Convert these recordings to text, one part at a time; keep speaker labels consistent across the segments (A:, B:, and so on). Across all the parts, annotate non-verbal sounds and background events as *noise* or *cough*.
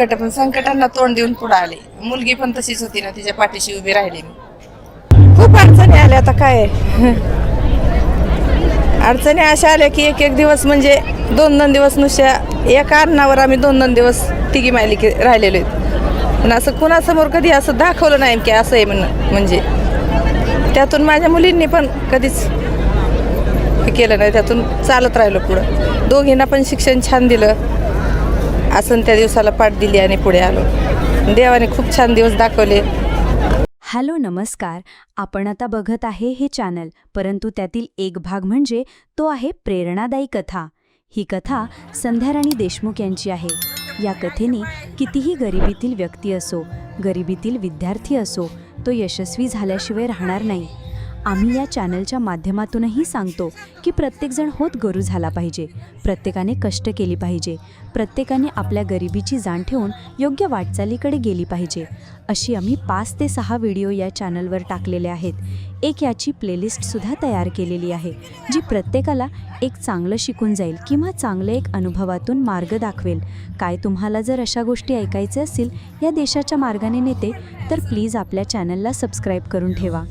A: संकट पण संकटांना तोंड देऊन पुढे आले. मुलगी पण तशीच होती ना तिच्या पाठीशी उभी राहिली. मी खूप अडचणी आल्या आता काय. अडचणी अशा आल्या की एक एक दिवस म्हणजे दोन दोन दिवस नुसत्या एका अन्नावर आम्ही दोन दोन दिवस तिघी मायली की राहिलेलो आहेत. पण असं कुणासमोर कधी असं दाखवलं नाही की असं आहे म्हणून म्हणजे. त्यातून माझ्या मुलींनी पण कधीच हे केलं नाही त्यातून चालत राहिलो पुढं. दोघींना पण शिक्षण छान दिलं. असं त्या दिवसाला पाठ दिली आणि पुढे आलो. देवाने खूप छान दिवस दाखवले.
B: हॅलो नमस्कार. आपण आता बघत आहे हे चॅनल परंतु त्यातील एक भाग म्हणजे तो आहे प्रेरणादायी कथा. ही कथा संध्याराणी देशमुख यांची आहे. या कथेने कितीही गरिबीतील व्यक्ती असो गरिबीतील विद्यार्थी असो तो यशस्वी झाल्याशिवाय राहणार नाही. आम्ही या चॅनलच्या माध्यमातूनही सांगतो की प्रत्येकजण होत गरू झाला पाहिजे. प्रत्येकाने कष्ट केली पाहिजे. प्रत्येकाने आपल्या गरिबीची जाण ठेवून योग्य वाटचालीकडे गेली पाहिजे. अशी आम्ही पाच ते सहा व्हिडिओ या चॅनलवर टाकलेले आहेत. एक याची प्लेलिस्टसुद्धा तयार केलेली आहे जी प्रत्येकाला एक चांगलं शिकून जाईल किंवा चांगलं एक अनुभवातून मार्ग दाखवेल. काय तुम्हाला जर अशा गोष्टी ऐकायच्या असतील या देशाच्या मार्गाने नेते तर प्लीज आपल्या चॅनलला सबस्क्राईब करून ठेवा.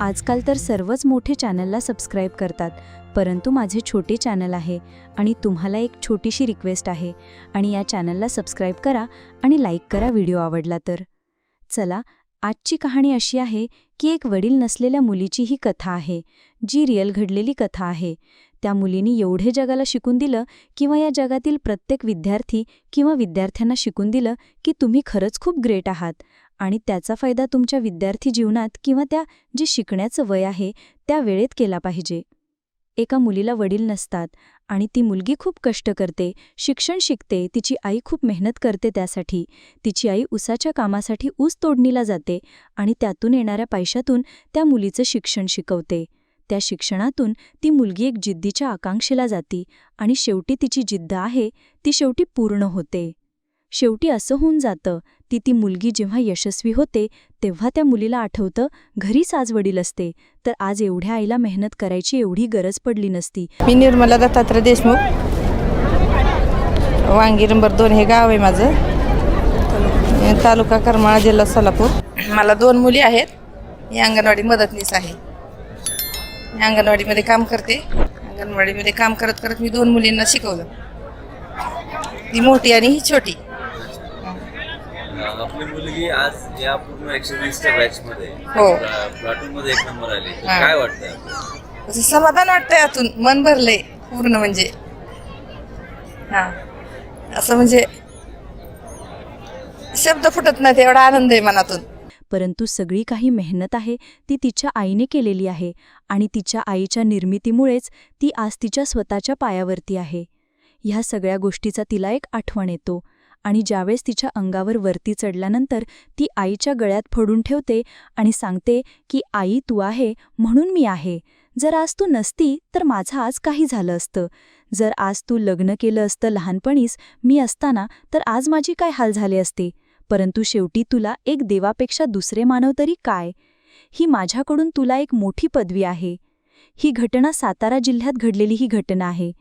B: आजकाल तर सर्वच मोठे चॅनलला सबस्क्राईब करतात परंतु माझे छोटे चॅनल आहे आणि तुम्हाला एक छोटीशी रिक्वेस्ट आहे आणि या चॅनलला सबस्क्राईब करा आणि लाईक करा व्हिडिओ आवडला तर. चला आजची कहाणी अशी आहे की एक वडील नसलेल्या मुलीची ही कथा आहे जी रिअल घडलेली कथा आहे. त्या मुलीनी एवढे जगाला शिकून दिलं किंवा या जगातील प्रत्येक विद्यार्थी किंवा विद्यार्थ्यांना शिकून दिलं की तुम्ही खरंच खूप ग्रेट आहात. आणि त्याचा फायदा तुमच्या विद्यार्थी जीवनात किंवा त्या जे शिकण्याचं वय आहे त्या वेळेत केला पाहिजे. एका मुलीला वडील नसतात आणि ती मुलगी खूप कष्ट करते शिक्षण शिकते तिची आई खूप मेहनत करते त्यासाठी. तिची आई उसाच्या कामासाठी ऊस तोडणीला जाते आणि त्यातून येणाऱ्या पैशातून त्या मुलीचं शिक्षण शिकवते. त्या शिक्षणातून ती मुलगी एक जिद्दीच्या आकांक्षेला जाती आणि शेवटी तिची जिद्द आहे ती शेवटी पूर्ण होते. शेवटी असं होऊन जातं ती ती मुलगी जेव्हा यशस्वी होते तेव्हा त्या मुलीला आठवतं घरीच आज वडील असते तर आज एवढ्या आईला मेहनत करायची एवढी गरज पडली नसती.
A: मी निर्मला दत्तात्रय देशमुख. वांगी नंबर दोन हे गाव आहे माझं. तालुका करमाळा जिल्हा सोलापूर. मला दोन मुली आहेत. मी अंगणवाडी मदतनीस आहे. मी अंगणवाडीमध्ये काम करते. अंगणवाडीमध्ये काम करत करत मी दोन मुलींना शिकवलं. ती मोठी आणि ही छोटी.
C: आज या पूर्ण एकशे वीसच्या बॅच मध्ये
A: हो.
C: प्लाटून मध्ये एक नंबर आली.
A: हा.
C: काय वाटतं
A: असं समाधान वाटतंय यातून मन भरलंय पूर्ण म्हणजे. हा. असं म्हणजे शब्द फुटत नाही एवढा आनंद आहे मनातून.
B: परंतु सगळी काही मेहनत आहे ती तिच्या आईने केलेली आहे आणि तिच्या आईच्या निर्मितीमुळेच ती आज तिच्या स्वतःच्या पायावरती आहे. ह्या सगळ्या गोष्टीचा तिला एक आठवण येतो. आणि ज्यावेळेस तिच्या अंगावर वरती चढल्यानंतर ती आईच्या गळ्यात फोडून ठेवते आणि सांगते की आई तू आहे म्हणून मी आहे. जर आज तू नसती तर माझं आज काही झालं असतं. जर आज तू लग्न केलं असतं लहानपणीच मी असताना तर आज माझी काय हाल झाले असते? परंतु शेवटी तुला एक देवापेक्षा दुसरे मानव तरी काय? ही माझ्याकडून तुला एक मोठी पदवी आहे. ही घटना सातारा जिल्ह्यात घडलेली ही घटना आहे.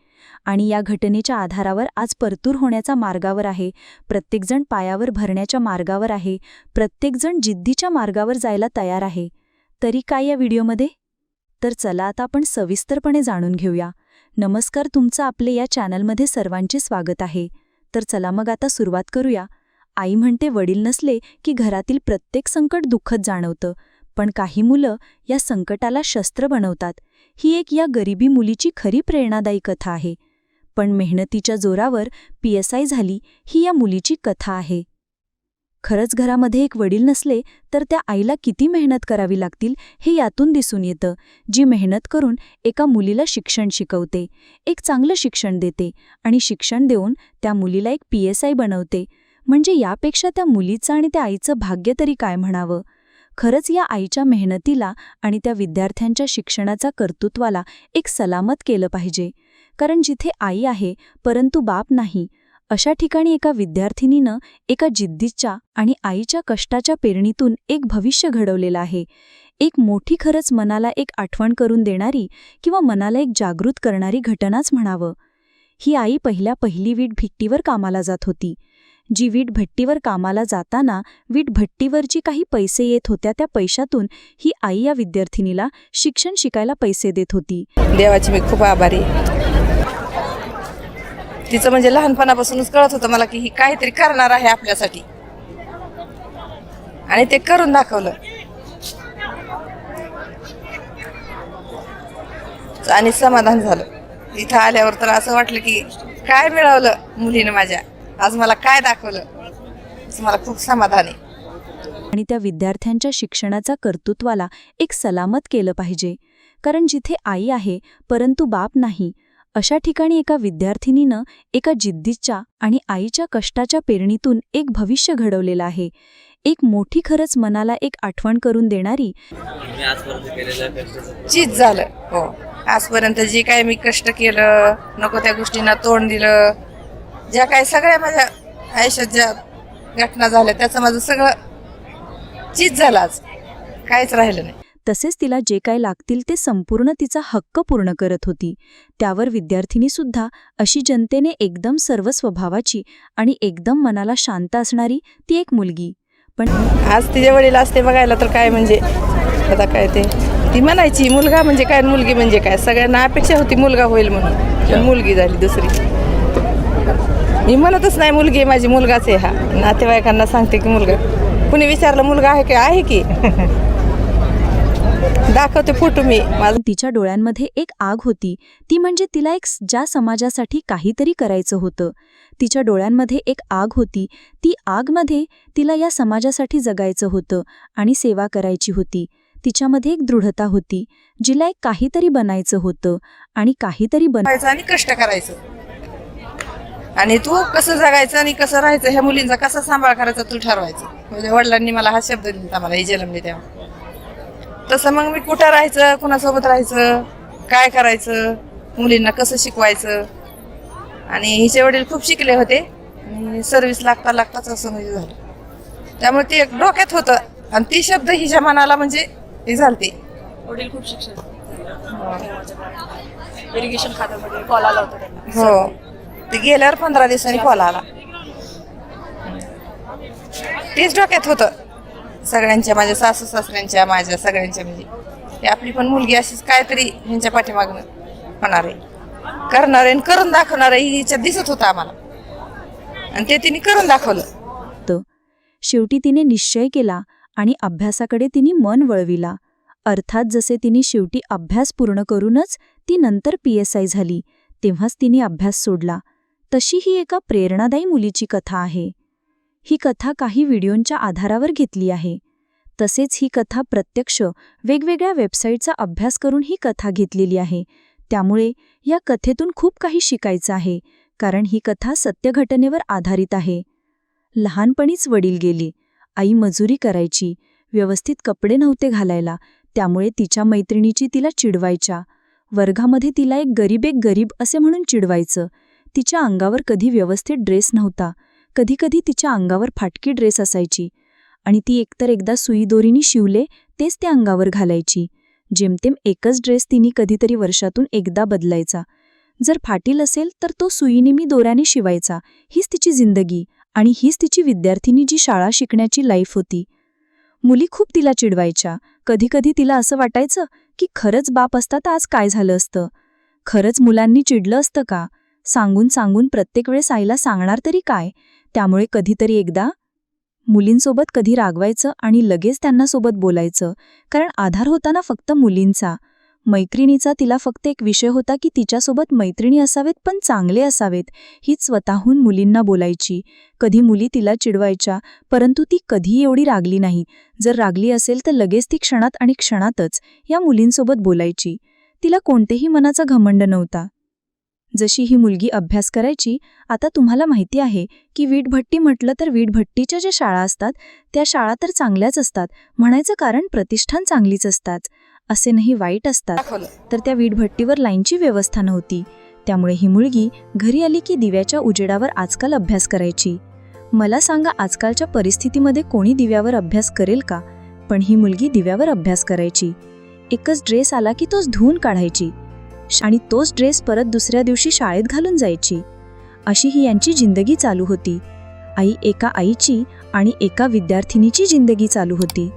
B: आणि या घटनेच्या आधारावर आज परतूर होण्याचा मार्गावर आहे. प्रत्येकजण पायावर भरण्याच्या मार्गावर आहे. प्रत्येकजण जिद्दीच्या मार्गावर जायला तयार आहे. तरी काय या व्हिडिओमध्ये? तर चला आता आपण सविस्तरपणे जाणून घेऊया. नमस्कार तुमचं आपले या चॅनलमध्ये सर्वांचे स्वागत आहे. तर चला मग आता सुरुवात करूया. आई म्हणते वडील नसले की घरातील प्रत्येक संकट दुःखद जाणवतं. पण काही मुलं या संकटाला शस्त्र बनवतात. ही एक या गरिबी मुलीची खरी प्रेरणादायी कथा आहे. पण मेहनतीच्या जोरावर पी एस आय झाली ही या मुलीची कथा आहे. खरंच घरामध्ये एक वडील नसले तर त्या आईला किती मेहनत करावी लागतील हे यातून दिसून येतं. जी मेहनत करून एका मुलीला शिक्षण शिकवते एक चांगलं शिक्षण देते आणि शिक्षण देऊन त्या मुलीला एक पी एस आय बनवते. म्हणजे यापेक्षा त्या मुलीचं आणि त्या आईचं भाग्य तरी काय म्हणावं? खरंच या आईच्या मेहनतीला आणि त्या विद्यार्थ्यांच्या शिक्षणाचा कर्तृत्वाला एक सलामत केलं पाहिजे. कारण जिथे आई आहे परंतु बाप नाही अशा ठिकाणी एका विद्यार्थिनीनं एका जिद्दीच्या आणि आईच्या कष्टाच्या पेरणीतून एक भविष्य घडवलेलं आहे. एक मोठी खरंच मनाला एक आठवण करून देणारी किंवा मनाला एक जागृत करणारी घटनाच म्हणावं. ही आई पहिल्या पहिली वीट भिट्टीवर कामाला जात होती. जी वीट भट्टीवर कामाला जाताना वीट भट्टीवर जी काही पैसे येत होत्या त्या पैशातून ही आई या विद्यार्थिनीला शिक्षण शिकायला पैसे देत होती.
A: देवाची मी खूप आभारी. तिचं म्हणजे लहानपणापासूनच कळत होतं मला की ही काहीतरी करणार आहे आपल्यासाठी. आणि ते करून दाखवलं. आणि समाधान झालं. इथं आल्यावर तर असं वाटलं की काय मिळवलं मुलीनं माझ्या. आज मला काय दाखवलं? मला खूप समाधान आहे.
B: आणि त्या विद्यार्थ्यांच्या शिक्षणाचा कर्तृत्वाला एक सलामत केलं पाहिजे. कारण जिथे आई आहे परंतु बाप नाही अशा ठिकाणी एका विद्यार्थिनीनं एका जिद्दीच्या आणि आईच्या कष्टाच्या पेरणीतून एक भविष्य घडवलेलं आहे. एक मोठी खरंच मनाला एक आठवण करून देणारी
A: चीज झालं. हो. आजपर्यंत जे काय मी कष्ट केलं नको त्या गोष्टींना तोंड दिलं ज्या काय सगळ्या माझ्या आयुष्यात ज्या घटना झाल्या त्याचं माझं सगळं चीज झालं आज. काहीच राहिलं नाही.
B: तसेच तिला जे काय लागतील ते संपूर्ण तिचा हक्क पूर्ण करत होती. त्यावर विद्यार्थिनीसुद्धा अशी जनतेने एकदम सर्व स्वभावाची आणि एकदम मनाला शांत असणारी ती एक मुलगी. पण
A: आज तिचे वडील असते बघायला तर काय म्हणजे? आता काय ते? ती म्हणायची मुलगा म्हणजे काय आणि मुलगी म्हणजे काय? सगळ्यांना अपेक्षा होती मुलगा होईल म्हणून. मुलगी झाली दुसरी. मी म्हणतच नाही मुलगी माझी मुलगाच आहे हा. नातेवाईकांना सांगते की मुलगा कुणी विचारलं मुलगा आहे की आहे की? *laughs* दाखवते फोटो मी. माझं
B: तिच्या डोळ्यांमध्ये एक आग होती. ती म्हणजे तिला एक ज्या समाजासाठी काहीतरी करायचं होतं. तिच्या डोळ्यांमध्ये एक आग होती. ती आगमध्ये तिला या समाजासाठी जगायचं होतं आणि सेवा करायची होती. तिच्यामध्ये एक दृढता होती जिला एक काहीतरी बनायचं होतं आणि काहीतरी बन
A: करायचं आणि कष्ट करायचं. आणि तू कसं जगायचं आणि कसं राहायचं ह्या मुलींचा कसा सांभाळ करायचा तू ठरवायचं? म्हणजे वडिलांनी मला हा शब्द दिला मला ही जन्मली तेव्हा. तसं मग मी कुठं राहायचं कुणासोबत राहायचं काय करायचं मुलींना कसं शिकवायचं? आणि हिचे वडील खूप शिकले होते आणि सर्व्हिस लागता लागताच असं म्हणजे झालं. त्यामुळे ते एक डोक्यात होतं आणि ती शब्द हिच्या मनाला म्हणजे हे झालते.
D: वडील खूप शिक्षण इरिगेशन खात्यामध्ये कॉल आला होता त्यांना.
A: हो. ते गेल्यावर पंधरा दिवसांनी कॉल आला. तेच डोक्यात होतं. सगळ्यांच्या माझ्या सासू सासऱ्यांच्या माझ्या सगळ्यांच्या म्हणजे. ते आपली पण मुलगी अशीच काहीतरी ह्यांच्या पाठीमागणं होणार. आहे करणार आहे आणि करून दाखवणार आहे हिच्यात दिसत होतं आम्हाला. आणि ते तिने करून दाखवलं.
B: तर शेवटी तिने निश्चय केला आणि अभ्यासाकडे तिने मन वळविला. अर्थात जसे तिने शेवटी अभ्यास पूर्ण करूनच ती नंतर पी एस आय झाली तेव्हाच तिने अभ्यास सोडला. तशी ही एका प्रेरणादायी मुलीची कथा आहे. ही कथा काही व्हिडिओंच्या आधारावर घेतली आहे. तसेच ही कथा प्रत्यक्ष वेगवेगळ्या वेबसाईटचा अभ्यास करून ही कथा घेतलेली आहे. त्यामुळे या कथेतून खूप काही शिकायचं आहे कारण ही कथा सत्यघटनेवर आधारित आहे. लहानपणीच वडील गेली. आई मजुरी करायची व्यवस्थित कपडे नव्हते घालायला त्यामुळे तिच्या मैत्रिणीची तिला चिडवायच्या. वर्गामध्ये तिला एक गरीब एक गरीब असे म्हणून चिडवायचं. तिच्या अंगावर कधी व्यवस्थित ड्रेस नव्हता. कधीकधी तिच्या अंगावर फाटकी ड्रेस असायची. आणि ती एकतर एकदा सुईदोरीनी शिवले तेच त्या अंगावर घालायची. जेमतेम एकच ड्रेस तिने कधीतरी वर्षातून एकदा बदलायचा. जर फाटील असेल तर तो सुईनेमी दोऱ्याने शिवायचा. हीच तिची जिंदगी. आणि हीच तिची विद्यार्थिनी जी शाळा शिकण्याची लाईफ होती. मुली खूप तिला चिडवायच्या. कधीकधी तिला असं वाटायचं की खरंच बाप असता तर आज काय झालं असतं? खरंच मुलांनी चिडलं असतं का? सांगून सांगून प्रत्येक वेळेस आईला सांगणार तरी काय? त्यामुळे कधीतरी एकदा मुलींसोबत कधी रागवायचं आणि लगेच त्यांना सोबत बोलायचं कारण आधार होता ना फक्त मुलींचा. मैत्रिणीचा तिला फक्त एक विषय होता की तिच्यासोबत मैत्रिणी असावेत पण चांगले असावेत हीच स्वतःहून मुलींना बोलायची. कधी मुली तिला चिडवायच्या परंतु ती कधी एवढी रागली नाही. जर रागली असेल तर लगेच ती क्षणात आणि क्षणातच या मुलींसोबत बोलायची. तिला कोणतेही मनाचा घमंड नव्हता. जशी ही मुलगी अभ्यास करायची आता तुम्हाला माहिती आहे की वीटभट्टी म्हटलं तर वीटभट्टीच्या ज्या शाळा असतात त्या शाळा तर चांगल्याच असतात. म्हणायचं कारण प्रतिष्ठान चांगलीच असतात. असे नाही वाईट असतात. तर त्या वीटभट्टीवर लाईनची व्यवस्था नव्हती. त्यामुळे ही मुलगी घरी आली की दिव्याच्या उजेडावर आजकाल अभ्यास करायची. मला सांगा आजकालच्या परिस्थितीमध्ये कोणी दिव्यावर अभ्यास करेल का? पण ही मुलगी दिव्यावर अभ्यास करायची. एकच ड्रेस आला की तोच धुवून काढायची. आणि तोच ड्रेस परत दुसऱ्या दिवशी शाळेत घालून जायची. अशी ही यांची जिंदगी चालू होती. आई एका आईची आणि एका विद्यार्थिनीची जिंदगी चालू होती.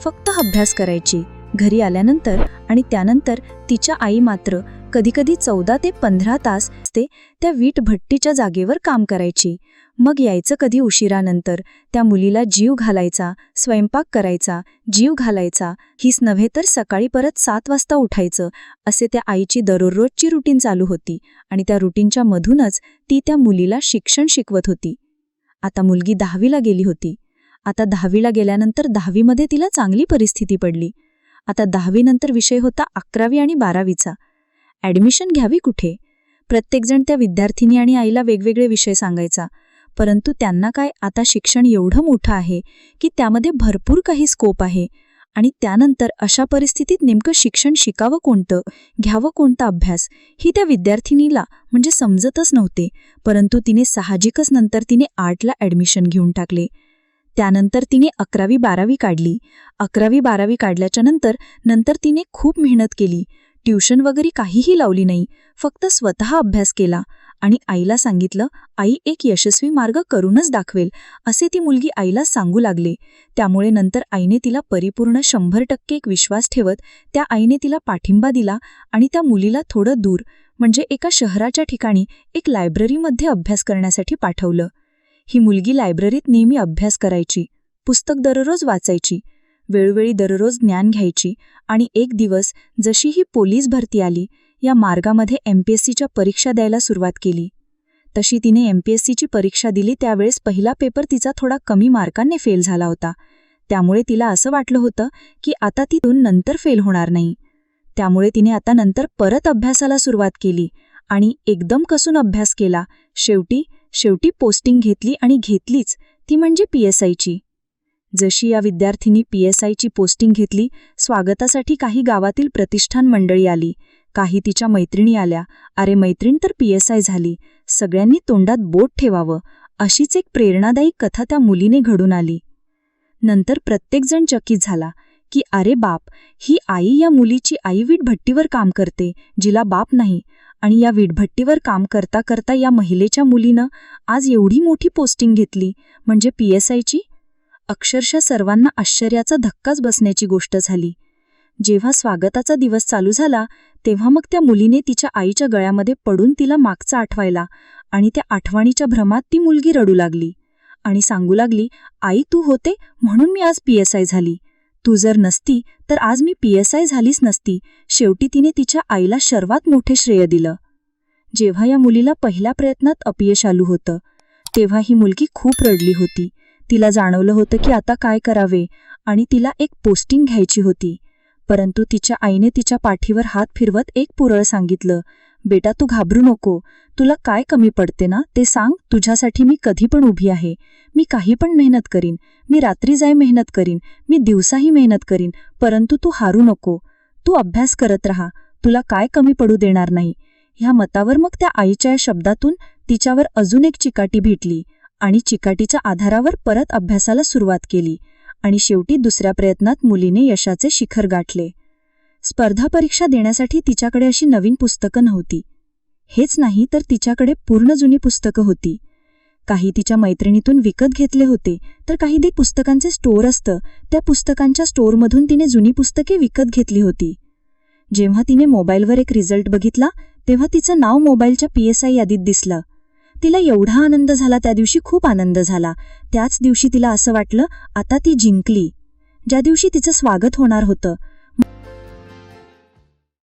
B: फक्त अभ्यास करायची. घरी आल्यानंतर आणि त्यानंतर तिच्या आई मात्र कधीकधी चौदा ते पंधरा तास ते त्या वीट भट्टीच्या जागेवर काम करायची. मग यायचं कधी उशिरानंतर. त्या मुलीला जीव घालायचा स्वयंपाक करायचा जीव घालायचा. हीच नव्हे तर सकाळी परत सात वाजता उठायचं असे त्या आईची दररोजची रुटीन चालू होती आणि त्या रुटीनच्या मधूनच ती त्या मुलीला शिक्षण शिकवत होती. आता मुलगी दहावीला गेली होती. आता दहावीला गेल्यानंतर दहावीमध्ये तिला चांगली परिस्थिती पडली. आता दहावीनंतर विषय होता अकरावी आणि बारावीचा. ॲडमिशन घ्यावी कुठे? प्रत्येकजण त्या विद्यार्थिनी आणि आईला वेगवेगळे विषय सांगायचा. परंतु त्यांना काय आता शिक्षण एवढं मोठं आहे की त्यामध्ये भरपूर काही स्कोप आहे. आणि त्यानंतर अशा परिस्थितीत नेमकं शिक्षण शिकावं कोणतं? घ्यावं कोणता अभ्यास? ही त्या विद्यार्थिनीला म्हणजे समजतच नव्हते. परंतु तिने साहजिकच नंतर तिने आर्टला ॲडमिशन घेऊन टाकले. त्यानंतर तिने अकरावी बारावी काढली. अकरावी बारावी काढल्याच्या नंतर नंतर तिने खूप मेहनत केली. ट्युशन वगैरे काहीही लावली नाही फक्त स्वतः अभ्यास केला आणि आईला सांगितलं आई एक यशस्वी मार्ग करूनच दाखवेल असे ती मुलगी आईला सांगू लागले. त्यामुळे नंतर आईने तिला परिपूर्ण शंभर टक्के एक विश्वास ठेवत त्या आईने तिला पाठिंबा दिला आणि त्या मुलीला थोडं दूर म्हणजे एका शहराच्या ठिकाणी एक लायब्ररीमध्ये अभ्यास करण्यासाठी पाठवलं. ही मुलगी लायब्ररीत नेहमी अभ्यास करायची पुस्तक दररोज वाचायची वेळोवेळी दररोज ज्ञान घ्यायची आणि एक दिवस जशी ही पोलीस भरती आली या मार्गामध्ये एम पी एस सीच्या परीक्षा द्यायला सुरुवात केली. तशी तिने एम पी एस सीची परीक्षा दिली त्यावेळेस पहिला पेपर तिचा थोडा कमी मार्कांनी फेल झाला होता. त्यामुळे तिला असं वाटलं होतं की आता ती दोन नंतर फेल होणार नाही. त्यामुळे तिने आता नंतर परत अभ्यासाला सुरुवात केली आणि एकदम कसून अभ्यास केला. शेवटी शेवटी पोस्टिंग घेतली आणि घेतलीच ती म्हणजे पी एस आयची जशी या विद्यार्थिनी पी एस आयची पोस्टिंग घेतली स्वागतासाठी काही गावातील प्रतिष्ठान मंडळी आली. काही तिच्या मैत्रिणी आल्या. अरे मैत्रीण तर पी एस आय झाली. सगळ्यांनी तोंडात बोट ठेवावं. अशीच एक प्रेरणादायी कथा त्या मुलीने घडून आली. नंतर प्रत्येकजण चकित झाला की अरे बाप ही आई या मुलीची आई वीटभट्टीवर काम करते जिला बाप नाही. आणि या वीटभट्टीवर काम करता करता या महिलेच्या मुलीनं आज एवढी मोठी पोस्टिंग घेतली. म्हणजे पी एस आयची? अक्षरशः सर्वांना आश्चर्याचा धक्काच बसण्याची गोष्ट झाली. जेव्हा स्वागताचा दिवस चालू झाला तेव्हा मग त्या मुलीने तिच्या आईच्या गळ्यामध्ये पडून तिला मागचा आठवायला आणि त्या आठवणीच्या भ्रमात ती मुलगी रडू लागली आणि सांगू लागली आई तू होते? म्हणून मी आज पी एस आय झाली. तू जर नसती तर आज मी पी एस आय झालीच नसती. शेवटी तिने तिच्या आईला सर्वात मोठे श्रेय दिलं. जेव्हा या मुलीला पहिल्या प्रयत्नात अपयश आलं होतं तेव्हा ही मुलगी खूप रडली होती. तिला जाणवलं होतं की आता काय करावे आणि तिला एक पोस्टिंग घ्यायची होती. परंतु तिच्या आईने तिच्या पाठीवर हात फिरवत एक पुरळ सांगितलं बेटा तू घाबरू नको. तुला काय कमी पडते ना ते सांग. तुझ्यासाठी मी कधी पण उभी आहे. मी काही पण मेहनत करीन. मी रात्री जाय मेहनत करीन. मी दिवसाही मेहनत करीन. परंतु तू हारू नको. तू अभ्यास करत राहा. तुला काय कमी पडू देणार नाही. ह्या मतावर मग त्या आईच्या या शब्दातून तिच्यावर अजून एक चिकाटी भेटली. आणि चिकाटीच्या आधारावर परत अभ्यासाला सुरुवात केली आणि शेवटी दुसऱ्या प्रयत्नात मुलीने यशाचे शिखर गाठले. स्पर्धा परीक्षा देण्यासाठी तिच्याकडे अशी नवीन पुस्तकं नव्हती. हेच नाही तर तिच्याकडे पूर्ण जुनी पुस्तकं होती. काही तिच्या मैत्रिणीतून विकत घेतले होते तर काही ते पुस्तकांचे स्टोअर असतं त्या पुस्तकांच्या स्टोअरमधून तिने जुनी पुस्तके विकत घेतली होती. जेव्हा तिने मोबाईलवर एक रिझल्ट बघितला तेव्हा तिचं नाव मोबाईलच्या पी एस आय यादीत दिसलं. तिला एवढा आनंद झाला त्या दिवशी खूप आनंद झाला. त्याच दिवशी तिला असं वाटलं आता ती जिंकली. ज्या दिवशी तिचं स्वागत होणार होतं